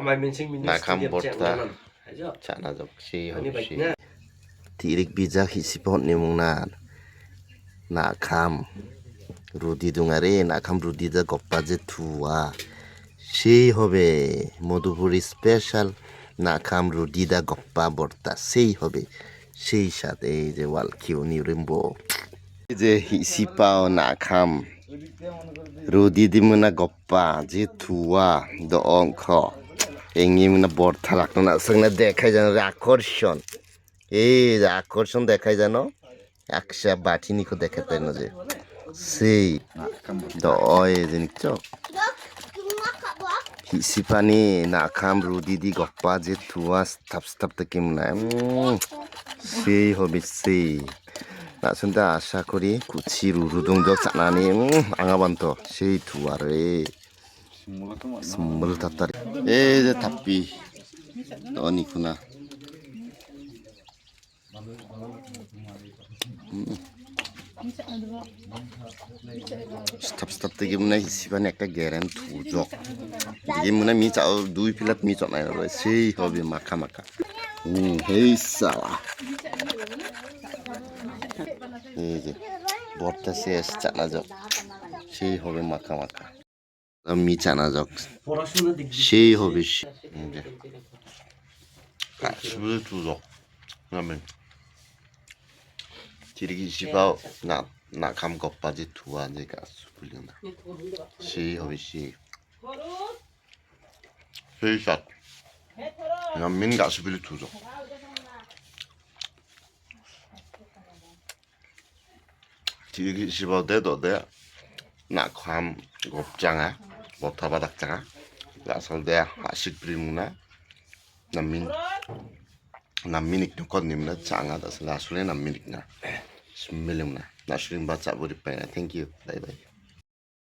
আমার mention minister কাম বর্তা চানা জকসি হসি তিরিক বিজা হিসি না কাম রুদি দুঙারে না কাম রুদি দা গপ্পা যে থুয়া সেই হবে মধুপুর স্পেশাল না কাম রুদি দা গপ্পা বর্তা সেই হবে সেই সাথে এই যে ওয়ালকিও নিউরিম্ব যে হিসি পাও না খাম রুদি দিমুনা গপ্পা যে থুয়া দ এঙ্গি মুনা বর্তা রাখতো না সঙ্গে দেখাই যেন আকর্ষণ এই যে আকর্ষণ দেখাই জানো একশা বাটিনিকো দেখাতে না যে সেই দয় যে নিচ্ছ হিসিপানি নাখাম রুদিদি গপ্পা যে থুয়া স্থাপ স্থাপ থেকে মনে সেই হবে সেই 나선다 아샤코리 구치 루루동적 짜나니 앙아반토 세이 두아레 Sumbel tatar. Eh, tapi. Tony kuna. Staff staff থেকে মনে হয় সিবানে একটা গ্যারেন্ট জক এই মনে মি চাও দুই প্লেট মি চাও নাই সেই হবে মাখা মাখা হুম হেই সালা এই যে বর্তা শেষ চানা সেই হবে মাখা মাখা মি চানা যাক Porasını dik. সেই হবে সে- এই যে 가스불 두석 그다음에 지리기 시바오 나나 감것바지 두안제 가스 불린다 시 허비 시 세이샷 남민 가스불 두석 지리기 시바오 대도 돼 나감 곱장아 못타바닥장아 나설 돼 아식 브리무나 남민 남민이 누건님나 장하다 라술에 남민이나 스밀림나 나슈림 바짜 버리 빠이나 땡큐 바이바이